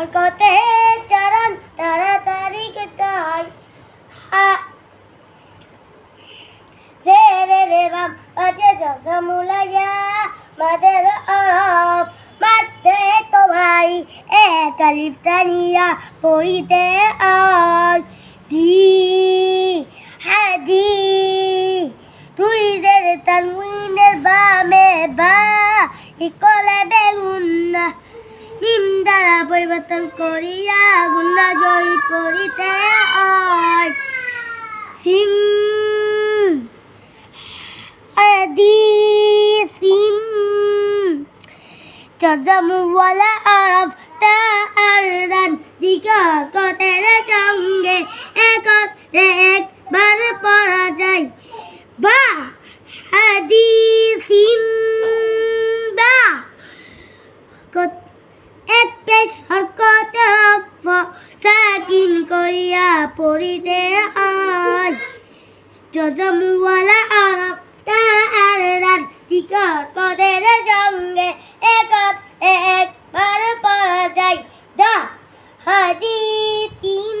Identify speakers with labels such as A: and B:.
A: হরকতে চরণ তাড়াতাড়ি তাই জেরে রে বাম আছে যত মুলাইয়া মাদের অরফ মাতে তো ভাই এ কালিপটা নিয়া পড়িতে আয়। দি হ্যাঁ দি, তুই দের তানউইনের বামে বা ইকলে বেগুন না। মিম দ্বারা পরিবর্তন করিয়া গুন্না শহীদ করিতে আয় সিম, আদি সিম চদম ওয়ালা আরফ তা আরদান দিগর কতের সঙ্গে একত একবার পড়া যায় বা হাদিসিম বা, কত- পড়িতে আজ জজমওয়ালা আরব তার রাধিকার কদের সঙ্গে একত, একবার পড়া যায় দা হাদি তিন